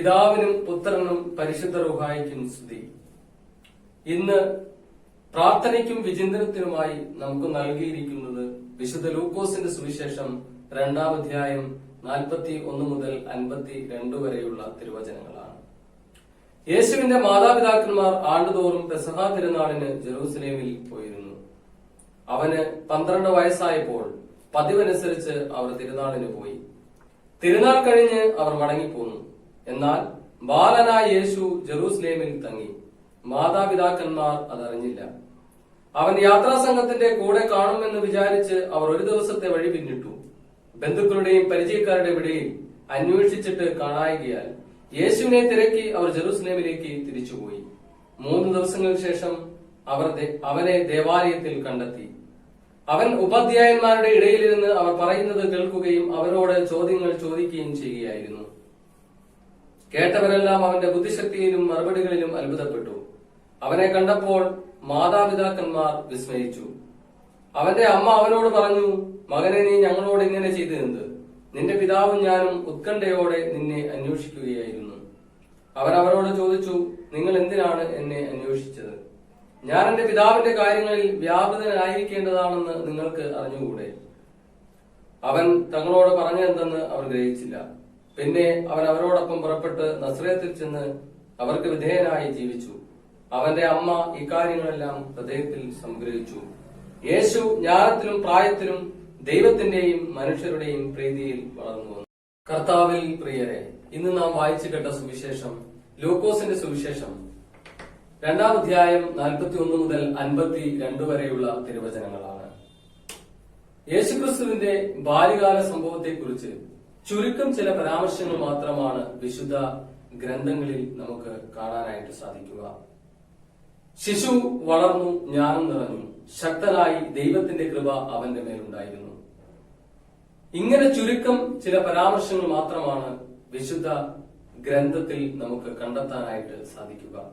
പിതാവിനും പുത്രനും പരിശുദ്ധ റുഹായിക്കും സ്തുതി. ഇന്ന് പ്രാർത്ഥനയ്ക്കും വിചിന്തനത്തിനുമായി നമുക്ക് നൽകിയിരിക്കുന്നത് വിശുദ്ധ ലൂക്കോസിന്റെ സുവിശേഷം രണ്ടാം അധ്യായം നാൽപ്പത്തി ഒന്ന് മുതൽ അൻപത്തി രണ്ട് വരെയുള്ള തിരുവചനങ്ങളാണ്. യേശുവിന്റെ മാതാപിതാക്കന്മാർ ആണ്ടുതോറും പെസഹ തിരുനാളിന് ജെറൂസലേമിൽ പോയിരുന്നു. അവന് പന്ത്രണ്ട് വയസ്സായപ്പോൾ പതിവനുസരിച്ച് അവർ തിരുനാളിന് പോയി. തിരുനാൾ കഴിഞ്ഞ് അവർ മടങ്ങിപ്പോന്നു. എന്നാൽ ബാലനായ യേശു ജെറൂസലേമിൽ തങ്ങി. മാതാപിതാക്കന്മാർ അതറിഞ്ഞില്ല. അവൻ യാത്രാ സംഘത്തിന്റെ കൂടെ കാണുമെന്ന് വിചാരിച്ച് അവർ ഒരു ദിവസത്തെ വഴി പിന്നിട്ടു. ബന്ധുക്കളുടെയും പരിചയക്കാരുടെ ഇവിടെയും അന്വേഷിച്ചിട്ട് കാണായികയാൽ യേശുവിനെ തിരക്കി അവർ ജെറൂസലേമിലേക്ക് തിരിച്ചുപോയി. മൂന്ന് ദിവസങ്ങൾക്ക് ശേഷം അവർ അവനെ ദേവാലയത്തിൽ കണ്ടെത്തി. അവൻ ഉപാധ്യായന്മാരുടെ ഇടയിലിരുന്ന് അവർ പറയുന്നത് കേൾക്കുകയും അവരോട് ചോദ്യങ്ങൾ ചോദിക്കുകയും ചെയ്യുകയായിരുന്നു. കേട്ടവരെല്ലാം അവന്റെ ബുദ്ധിശക്തിയിലും മറുപടികളിലും അത്ഭുതപ്പെട്ടു. അവനെ കണ്ടപ്പോൾ മാതാപിതാക്കന്മാർ വിസ്മയിച്ചു. അവന്റെ അമ്മ അവനോട് പറഞ്ഞു മകനെ നീ ഞങ്ങളോട് ഇങ്ങനെ ചെയ്തതെന്ത്? നിന്റെ പിതാവും ഞാനും ഉത്കണ്ഠയോടെ നിന്നെ അന്വേഷിക്കുകയായിരുന്നു. അവൻ അവരോട് ചോദിച്ചു നിങ്ങൾ എന്തിനാണ് എന്നെ അന്വേഷിച്ചത്? ഞാൻ എന്റെ പിതാവിന്റെ കാര്യങ്ങളിൽ വ്യാപൃതനായിരിക്കേണ്ടതാണെന്ന് നിങ്ങൾക്ക് അറിഞ്ഞുകൂടെ? അവൻ തങ്ങളോട് പറഞ്ഞതെന്തെന്ന് അവർ ഗ്രഹിച്ചില്ല. പിന്നെ അവൻ അവരോടൊപ്പം പുറപ്പെട്ട് നസ്രയത്തിൽ ചെന്ന് അവർക്ക് വിധേയനായി ജീവിച്ചു. അവന്റെ അമ്മ ഇക്കാര്യങ്ങളെല്ലാം ഹൃദയത്തിൽ സംഗ്രഹിച്ചു. യേശു ജ്ഞാനത്തിലും പ്രായത്തിലും ദൈവത്തിന്റെയും മനുഷ്യരുടെയും പ്രീതിയിൽ വളർന്നു വന്നു. കർത്താവിൽ പ്രിയരെ ഇന്ന് നാം വായിച്ചു കേട്ട സുവിശേഷം ലൂക്കോസിന്റെ സുവിശേഷം. രണ്ടാം അധ്യായം നാൽപ്പത്തി ഒന്ന് മുതൽ അൻപത്തി രണ്ട് വരെയുള്ള തിരുവചനങ്ങളാണ്. യേശുക്രിസ്തുവിന്റെ ബാല്യകാല സംഭവത്തെക്കുറിച്ച് ചുരുക്കം ചില പരാമർശങ്ങൾ മാത്രമാണ് വിശുദ്ധ ഗ്രന്ഥങ്ങളിൽ നമുക്ക് കാണാനായിട്ട് സാധിക്കുക. ശിശു വളർന്നു ജ്ഞാനം നിറഞ്ഞു. ശക്തനായി ദൈവത്തിന്റെ കൃപ അവന്റെ മേലുണ്ടായിരുന്നു. ഇങ്ങനെ ചുരുക്കം ചില പരാമർശങ്ങൾ മാത്രമാണ് വിശുദ്ധ ഗ്രന്ഥത്തിൽ നമുക്ക് കണ്ടെത്താനായിട്ട് സാധിക്കുക.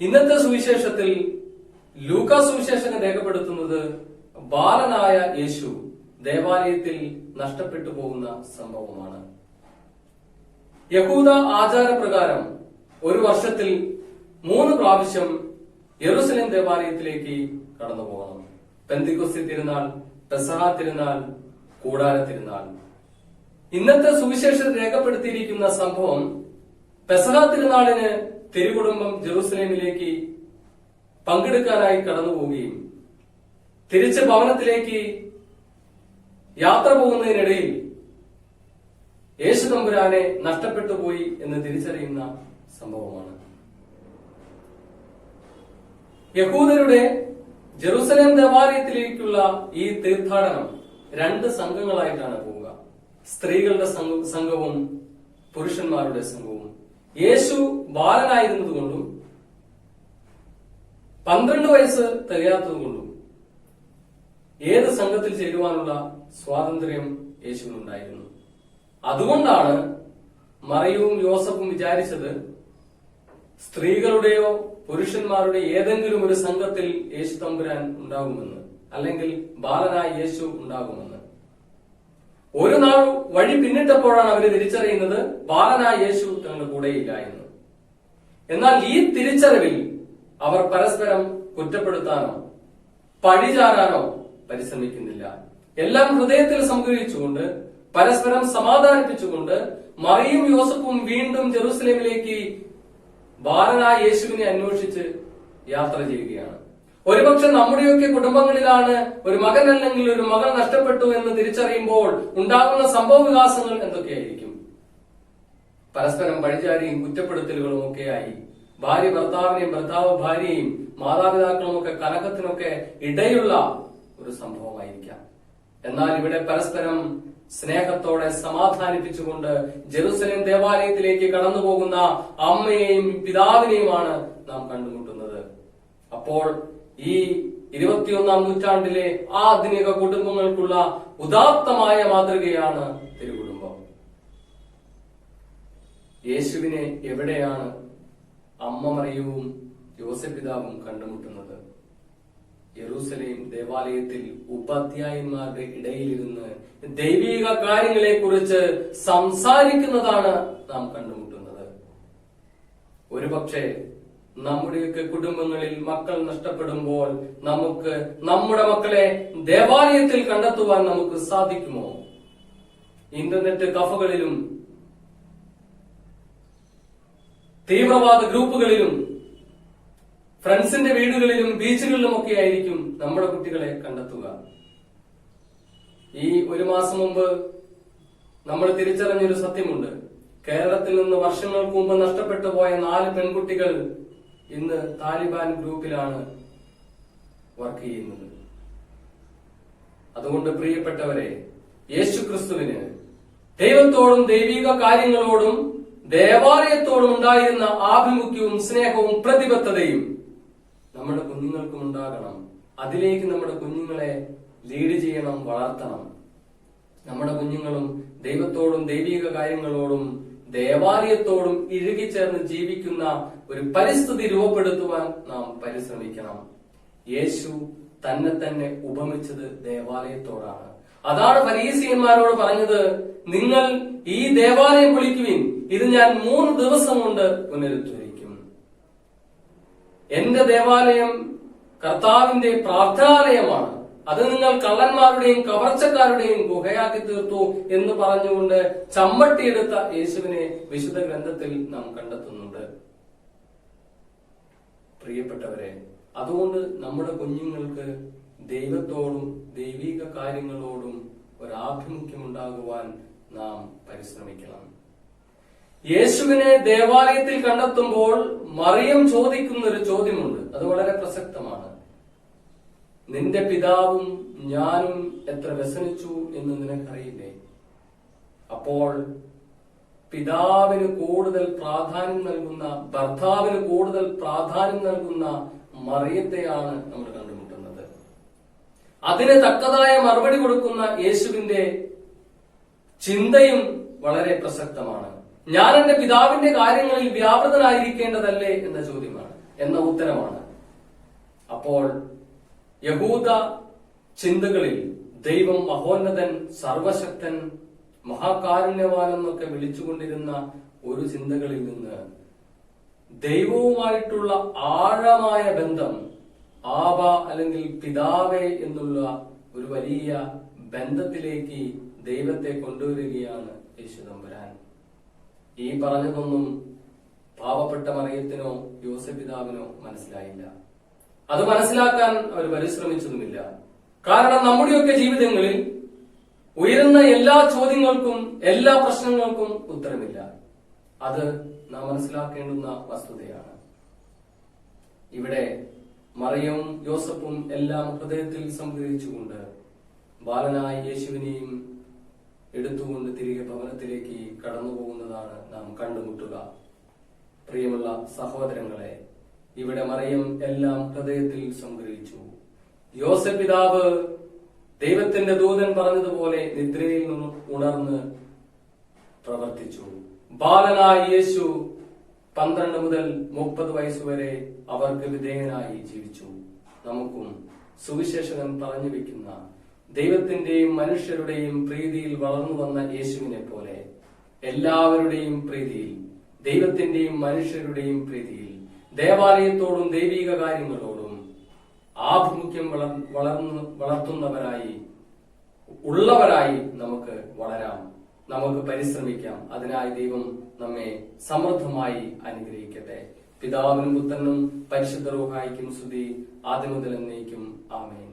ഇന്നത്തെ സുവിശേഷത്തിൽ ലൂക്കാ സുവിശേഷം രേഖപ്പെടുത്തുന്നത് ബാലനായ യേശു ദേവാലയത്തിൽ നഷ്ടപ്പെട്ടു പോകുന്ന സംഭവമാണ്. യഹൂദ ആചാരപ്രകാരം ഒരു വർഷത്തിൽ മൂന്ന് പ്രാവശ്യം യെറുസലേം ദേവാലയത്തിലേക്ക് കടന്നു പോകണം. പെന്തിക്കുസ്തി തിരുനാൾ പെസഹ തിരുനാൾ കൂടാര തിരുനാൾ. ഇന്നത്തെ സുവിശേഷം രേഖപ്പെടുത്തിയിരിക്കുന്ന സംഭവം പെസഹ തിരുനാളിന് തിരുകുടുംബം ജെറൂസലേമിലേക്ക് പങ്കെടുക്കാനായി കടന്നു പോവുകയും തിരിച്ച് ഭവനത്തിലേക്ക് യാത്ര പോകുന്നതിനിടയിൽ യേശു തമ്പുരാനെ നഷ്ടപ്പെട്ടു പോയി എന്ന് തിരിച്ചറിയുന്ന സംഭവമാണ്. യഹൂദരുടെ ജെറുസലേം ദേവാലയത്തിലേക്കുള്ള ഈ തീർത്ഥാടനം രണ്ട് സംഘങ്ങളായിട്ടാണ് പോവുക. സ്ത്രീകളുടെ സംഘവും പുരുഷന്മാരുടെ സംഘവും. യേശു ബാലനായിരുന്നതുകൊണ്ടും പന്ത്രണ്ട് വയസ്സ് തികയാത്തതുകൊണ്ടും ഏത് സംഘത്തിൽ ചേരുവാനുള്ള സ്വാതന്ത്ര്യം യേശുവിനുണ്ടായിരുന്നു. അതുകൊണ്ടാണ് മറിയവും യോസഫും വിചാരിച്ചത് സ്ത്രീകളുടെയോ പുരുഷന്മാരുടെ ഏതെങ്കിലും ഒരു സംഘത്തിൽ യേശു തമ്പുരാൻ ഉണ്ടാകുമെന്ന് അല്ലെങ്കിൽ ബാലനായ യേശു ഉണ്ടാകുമെന്ന്. ഒരു നാൾ വഴി പിന്നിട്ടപ്പോഴാണ് അവർ തിരിച്ചറിയുന്നത് ബാലനായ യേശു തങ്ങളുടെ കൂടെയില്ല എന്ന്. എന്നാൽ ഈ തിരിച്ചറിവിൽ അവർ പരസ്പരം കുറ്റപ്പെടുത്താനോ പഴിചാരാനോ പരിശ്രമിക്കുന്നില്ല. എല്ലാം ഹൃദയത്തിൽ സംഗ്രഹിച്ചുകൊണ്ട് പരസ്പരം സമാധാനിപ്പിച്ചുകൊണ്ട് മറിയും യോസഫും വീണ്ടും ജെറൂസലേമിലേക്ക് ബാലനായ യേശുവിനെ അന്വേഷിച്ച് യാത്ര ചെയ്യുകയാണ്. ഒരുപക്ഷെ നമ്മുടെയൊക്കെ കുടുംബങ്ങളിലാണ് ഒരു മകൻ അല്ലെങ്കിൽ ഒരു മകൾ നഷ്ടപ്പെട്ടു എന്ന് തിരിച്ചറിയുമ്പോൾ ഉണ്ടാകുന്ന സംഭവ വികാസങ്ങൾ എന്തൊക്കെയായിരിക്കും? പരസ്പരം പഴിചാരിയും കുറ്റപ്പെടുത്തലുകളും ഒക്കെയായി ഭാര്യ ഭർത്താവിനെയും ഭർത്താവ് ഭാര്യയും മാതാപിതാക്കളും ഒക്കെ കലഹത്തിനൊക്കെ ഇടയുള്ള ഒരു സംഭവമായിരിക്കാം. എന്നാൽ ഇവിടെ പരസ്പരം സ്നേഹത്തോടെ സമാധാനിപ്പിച്ചുകൊണ്ട് ജെറുസലേം ദേവാലയത്തിലേക്ക് കടന്നു പോകുന്ന അമ്മയെയും പിതാവിനെയുമാണ് നാം കണ്ടുമുട്ടുന്നത്. അപ്പോൾ ഈ ഇരുപത്തിയൊന്നാം നൂറ്റാണ്ടിലെ ആധുനിക കുടുംബങ്ങൾക്കുള്ള ഉദാത്തമായ മാതൃകയാണ് തിരുകുടുംബം. യേശുവിനെ എവിടെയാണ് അമ്മ മറിയവും യോസപിതാവും കണ്ടുമുട്ടുന്നത്? യെറൂസലേം ദേവാലയത്തിൽ ഉപാധ്യായന്മാരുടെ ഇടയിലിരുന്ന് ദൈവിക കാര്യങ്ങളെ കുറിച്ച് സംസാരിക്കുന്നതാണ് നാം കണ്ടുമുട്ടുന്നത്. ഒരുപക്ഷെ നമ്മുടെയൊക്കെ കുടുംബങ്ങളിൽ മക്കൾ നഷ്ടപ്പെടുമ്പോൾ നമുക്ക് നമ്മുടെ മക്കളെ ദേവാലയത്തിൽ കണ്ടെത്തുവാൻ നമുക്ക് സാധിക്കുമോ? ഇന്റർനെറ്റ് കഫകളിലും തീവ്രവാദ ഗ്രൂപ്പുകളിലും ഫ്രണ്ട്സിന്റെ വീടുകളിലും ബീച്ചുകളിലും ഒക്കെ ആയിരിക്കും നമ്മുടെ കുട്ടികളെ കണ്ടെത്തുക. ഈ ഒരു മാസം മുമ്പ് നമ്മൾ തിരിച്ചറിഞ്ഞൊരു സത്യമുണ്ട്. കേരളത്തിൽ നിന്ന് വർഷങ്ങൾക്ക് മുമ്പ് നഷ്ടപ്പെട്ടു പോയ നാല് പെൺകുട്ടികൾ ഇന്ന് താലിബാൻ ഗ്രൂപ്പിലാണ് വർക്ക് ചെയ്യുന്നത്. അതുകൊണ്ട് പ്രിയപ്പെട്ടവരെ യേശു ക്രിസ്തുവിന് ദൈവത്തോടും ദൈവിക കാര്യങ്ങളോടും ദേവാലയത്തോടും ഉണ്ടായിരുന്ന ആഭിമുഖ്യവും സ്നേഹവും പ്രതിബദ്ധതയും നമ്മുടെ കുഞ്ഞുങ്ങൾക്കും ഉണ്ടാകണം. അതിലേക്ക് നമ്മുടെ കുഞ്ഞുങ്ങളെ ലീഡ് ചെയ്യണം വളർത്തണം. നമ്മുടെ കുഞ്ഞുങ്ങളും ദൈവത്തോടും ദൈവിക കാര്യങ്ങളോടും ദേവാലയത്തോടും ഇഴുകിച്ചേർന്ന് ജീവിക്കുന്ന ഒരു പരിസ്ഥിതി രൂപപ്പെടുത്തുവാൻ നാം പരിശ്രമിക്കണം. യേശു തന്നെ തന്നെ ഉപമിച്ചത് ദേവാലയത്തോടാണ്. അതാണ് പരീസിയന്മാരോട് പറഞ്ഞത് നിങ്ങൾ ഈ ദേവാലയം വിളിക്കുവിൻ ഇത് ഞാൻ മൂന്ന് ദിവസം കൊണ്ട് പുനരുദ്ധരിക്കും. എന്റെ ദേവാലയം കർത്താവിന്റെ പ്രാർത്ഥനാലയമാണ്. അത് നിങ്ങൾ കള്ളന്മാരുടെയും കവർച്ചക്കാരുടെയും ഗുഹയാക്കി തീർത്തു എന്ന് പറഞ്ഞുകൊണ്ട് ചമ്മട്ടിയെടുത്ത യേശുവിനെ വിശുദ്ധ ഗ്രന്ഥത്തിൽ നാം കണ്ടെത്തുന്നുണ്ട്. പ്രിയപ്പെട്ടവരെ അതുകൊണ്ട് നമ്മുടെ കുഞ്ഞുങ്ങൾക്ക് ദൈവത്തോടും ദൈവിക കാര്യങ്ങളോടും ഒരാഭിമുഖ്യം ഉണ്ടാകുവാൻ നാം പരിശ്രമിക്കണം. യേശുവിനെ ദേവാലയത്തിൽ കണ്ടെത്തുമ്പോൾ മറിയം ചോദിക്കുന്ന ഒരു ചോദ്യമുണ്ട്. അത് വളരെ പ്രസക്തമാണ്. നിന്റെ പിതാവും ഞാനും എത്ര വ്യസനിച്ചു എന്ന് നിനക്കറിയില്ലേ? അപ്പോൾ പിതാവിന് കൂടുതൽ പ്രാധാന്യം നൽകുന്ന ഭർത്താവിന് കൂടുതൽ പ്രാധാന്യം നൽകുന്ന മറിയത്തെയാണ് നമ്മൾ കണ്ടുമുട്ടുന്നത്. അതിന് തക്കതായ മറുപടി കൊടുക്കുന്ന യേശുവിന്റെ ചിന്തയും വളരെ പ്രസക്തമാണ്. ഞാൻ എന്റെ പിതാവിന്റെ കാര്യങ്ങളിൽ വ്യാപൃതനായിരിക്കേണ്ടതല്ലേ എന്ന ചോദ്യമാണ് എന്ന ഉത്തരമാണ്. അപ്പോൾ യഹൂദ ചിന്തകളിൽ ദൈവം മഹോന്നതൻ സർവശക്തൻ മഹാകാരുണ്യവാൻ എന്നൊക്കെ വിളിച്ചുകൊണ്ടിരുന്ന ഒരു ചിന്തകളിൽ നിന്ന് ദൈവവുമായിട്ടുള്ള ആഴമായ ബന്ധം ആവ അല്ലെങ്കിൽ പിതാവേ എന്നുള്ള ഒരു വലിയ ബന്ധത്തിലേക്ക് ദൈവത്തെ കൊണ്ടുവരികയാണ് യേശുദമ്പുരാൻ ഈ പറഞ്ഞതൊന്നും പാവപ്പെട്ട മറിയത്തിനോ യോസപിതാവിനോ മനസ്സിലായില്ല. അത് മനസ്സിലാക്കാൻ അവർ പരിശ്രമിച്ചതുമില്ല. കാരണം നമ്മുടെയൊക്കെ ജീവിതങ്ങളിൽ ഉയരുന്ന എല്ലാ ചോദ്യങ്ങൾക്കും എല്ലാ പ്രശ്നങ്ങൾക്കും ഉത്തരമില്ല. അത് നാം മനസ്സിലാക്കേണ്ടുന്ന വസ്തുതയാണ്. ഇവിടെ മറിയവും യോസഫും എല്ലാം ഹൃദയത്തിൽ സംഗ്രഹിച്ചുകൊണ്ട് ബാലനായ യേശുവിനെയും എടുത്തുകൊണ്ട് തിരികെ ഭവനത്തിലേക്ക് കടന്നു പോകുന്നതാണ് നാം കണ്ടുമുട്ടുക. പ്രിയമുള്ള സഹോദരങ്ങളെ ഇവിടെ മറിയം എല്ലാം ഹൃദയത്തിൽ സംഗ്രഹിച്ചു. യോസഫ് പിതാവ് ദൈവത്തിന്റെ ദൂതൻ പറഞ്ഞതുപോലെ നിദ്രയിൽ നിന്ന് ഉണർന്ന് പ്രവർത്തിച്ചു. ബാലനായ യേശു പന്ത്രണ്ട് മുതൽ മുപ്പത് വയസ്സുവരെ അവർക്ക് വിധേയനായി ജീവിച്ചു. നമുക്കും സുവിശേഷകൻ പറഞ്ഞു വെക്കുന്ന ദൈവത്തിന്റെയും മനുഷ്യരുടെയും പ്രീതിയിൽ വളർന്നു വന്ന യേശുവിനെ പോലെ എല്ലാവരുടെയും പ്രീതിയിൽ ദൈവത്തിന്റെയും മനുഷ്യരുടെയും പ്രീതിയിൽ ദേവാലയത്തോടും ദൈവിക കാര്യങ്ങളോടും ആഭിമുഖ്യം വളർന്നു വളർത്തുന്നവരായി ഉള്ളവരായി നമുക്ക് വളരാം. നമുക്ക് പരിശ്രമിക്കാം. അതിനായി ദൈവം നമ്മെ സമൃദ്ധമായി അനുഗ്രഹിക്കട്ടെ. പിതാവിനും പുത്രനും പരിശുദ്ധ റൂഹായിക്കും സ്തുതി ആദ്യം എന്നേക്കും. ആമേൻ.